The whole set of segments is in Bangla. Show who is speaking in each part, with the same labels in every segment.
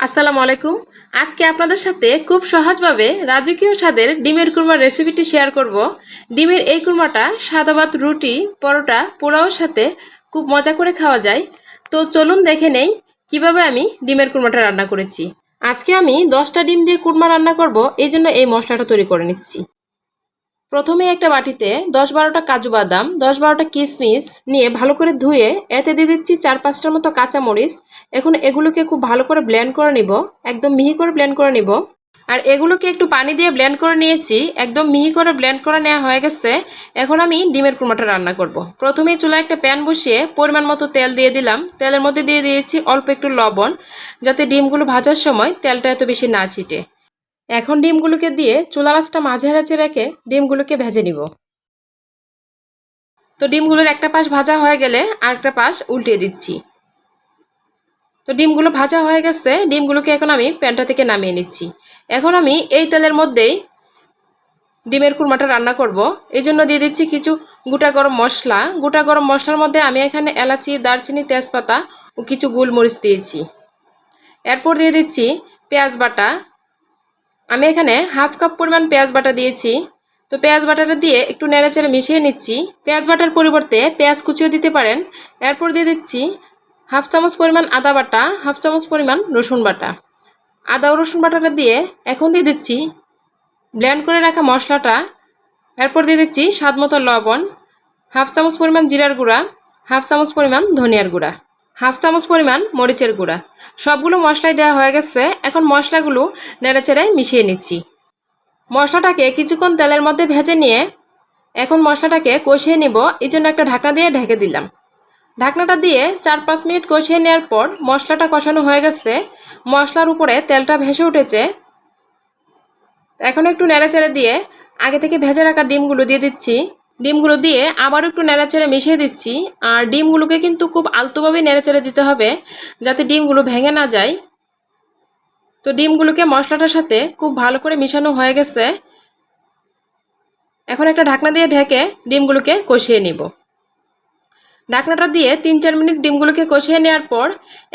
Speaker 1: আসসালামু আলাইকুম। আজকে আপনাদের সাথে খুব সহজভাবে রাজকীয় স্বাদের ডিমের কুরমার রেসিপিটি শেয়ার করব। ডিমের এই কুরমাটা সাদা ভাত, রুটি, পরোটা, পোলাওয়ের সাথে খুব মজা করে খাওয়া যায়। তো চলুন দেখে নেই কীভাবে আমি ডিমের কুরমাটা রান্না করেছি। আজকে আমি দশটা ডিম দিয়ে কুরমা রান্না করব, এই জন্য এই মশলাটা তৈরি করে নিচ্ছি। প্রথমে একটা বাটিতে দশ বারোটা কাজু বাদাম, দশ বারোটা কিশমিশ নিয়ে ভালো করে ধুয়ে এতে দিয়ে দিচ্ছি চার পাঁচটার মতো কাঁচা মরিচ এখন এগুলোকে খুব ভালো করে ব্লেন্ড করে নিব, একদম মিহি করে ব্লেন্ড করে নিব। আর এগুলোকে একটু পানি দিয়ে ব্লেন্ড করে নিয়েছি, একদম মিহি করে ব্লেন্ড করে নেওয়া হয়ে গেছে। এখন আমি ডিমের কুরমাটা রান্না করব। প্রথমেই চুলায় একটা প্যান বসিয়ে পরিমাণ মতো তেল দিয়ে দিলাম। তেলের মধ্যে দিয়ে দিয়েছি অল্প একটু লবণ, যাতে ডিমগুলো ভাজার সময় তেলটা এত বেশি না ছিটে। এখন ডিমগুলোকে দিয়ে চুলা রাসটা মাঝে হারাচে রেখে ডিমগুলোকে ভেজে নিব। তো ডিমগুলোর একটা পাশ ভাজা হয়ে গেলে আরেকটা পাশ উল্টিয়ে দিচ্ছি। তো ডিমগুলো ভাজা হয়ে গেছে, ডিমগুলোকে এখন আমি প্যানটা থেকে নামিয়ে নিচ্ছি। এখন আমি এই তেলের মধ্যেই ডিমের কুরমাটা রান্না করব। এই জন্য দিয়ে দিচ্ছি কিছু গোটা গরম মশলা। গোটা গরম মশলার মধ্যে আমি এখানে এলাচি, দারচিনি, তেজপাতা ও কিছু গোলমরিচ দিয়েছি। এরপর দিয়ে দিচ্ছি পেঁয়াজ বাটা। আমি এখানে হাফ কাপ পরিমাণ পেঁয়াজ বাটা দিয়েছি। তো পেঁয়াজ বাটাটা দিয়ে একটু নেড়েচেড়ে মিশিয়ে নিচ্ছি। পেঁয়াজ বাটার পরিবর্তে পেঁয়াজ কুচিও দিতে পারেন। এরপর দিয়ে দিচ্ছি হাফ চামচ পরিমাণ আদা বাটা, হাফ চামচ পরিমাণ রসুন বাটা। আদা ও রসুন বাটাটা দিয়ে এখন দিয়ে দিচ্ছি ব্লেন্ড করে রাখা মশলাটা। এরপর দিয়ে দিচ্ছি স্বাদ মতো লবণ, হাফ চামচ পরিমাণ জিরার গুঁড়া, হাফ চামচ পরিমাণ ধনিয়ার গুঁড়া। হাফ চামচ পরিমাণ মরিচের গুঁড়া। সবগুলো মশলাই দেওয়া হয়ে গেছে। এখন মশলাগুলো নেড়েচেড়ে মিশিয়ে নিচ্ছি। মশলাটাকে কিছুক্ষণ তেলের মধ্যে ভেজে নিয়ে এখন মশলাটাকে কষিয়ে নিব। এই জন্য একটা ঢাকনা দিয়ে ঢেকে দিলাম। ঢাকনাটা দিয়ে চার পাঁচ মিনিট কষিয়ে নেওয়ার পর মশলাটা কষানো হয়ে গেছে। মশলার উপরে তেলটা ভেসে উঠেছে। এখন একটু নেড়েচেড়ে দিয়ে আগে থেকে ভেজে রাখা ডিমগুলো দিয়ে দিচ্ছি। ডিমগুলো দিয়ে আবারও একটু নেড়েচেড়ে মিশিয়ে দিচ্ছি। আর ডিমগুলোকে কিন্তু খুব আলতোভাবে নেড়েচেড়ে দিতে হবে, যাতে ডিমগুলো ভেঙে না যায়। তো ডিমগুলোকে মশলাটার সাথে খুব ভালো করে মিশানো হয়ে গেছে। এখন একটা ঢাকনা দিয়ে ঢেকে ডিমগুলোকে কষিয়ে নিব। ঢাকনাটা দিয়ে তিন চার মিনিট ডিমগুলোকে কষিয়ে নেওয়ার পর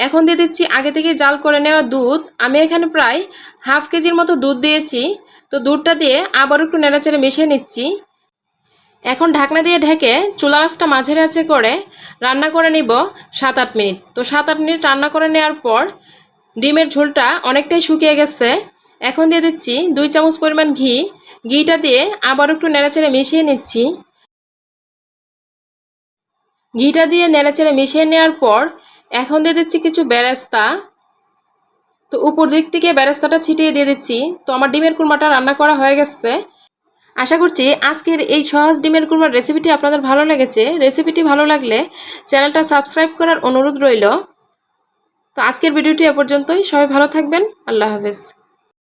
Speaker 1: এখন দিয়ে দিচ্ছি আগে থেকে জাল করে নেওয়া দুধ। আমি এখানে প্রায় হাফ কেজির মতো দুধ দিয়েছি। তো দুধটা দিয়ে আবার একটু নেড়াচেড়ে মিশিয়ে নিচ্ছি। এখন ঢাকনা দিয়ে ঢেকে চুলা রাসটা মাঝে আছে করে রান্না করে নিব সাত আট মিনিট। তো সাত আট মিনিট রান্না করে নেওয়ার পর ডিমের ঝোলটা অনেকটাই শুকিয়ে গেছে। এখন দিয়ে দিচ্ছি দুই চামচ পরিমাণ ঘি। ঘিটা দিয়ে আবার একটু নেড়াচেড়ে মিশিয়ে নিচ্ছি। ঘিটা দিয়ে নেড়াচেড়ে মিশিয়ে নেওয়ার পর এখন দিয়ে দিচ্ছি কিছু বেরেস্তা। তো উপর দিক থেকে বেরেস্তাটা ছিটিয়ে দিয়ে দিচ্ছি। তো আমার ডিমের কুরমাটা রান্না করা হয়ে গেছে। আশা করছি আজকের এই সহজ ডিমের কুরমার রেসিপিটি আপনাদের ভালো লেগেছে। রেসিপিটি ভালো লাগলে চ্যানেলটা সাবস্ক্রাইব করার অনুরোধ রইল। তো আজকের ভিডিওটি এ পর্যন্তই। সবাই ভালো থাকবেন। আল্লাহ হাফেজ।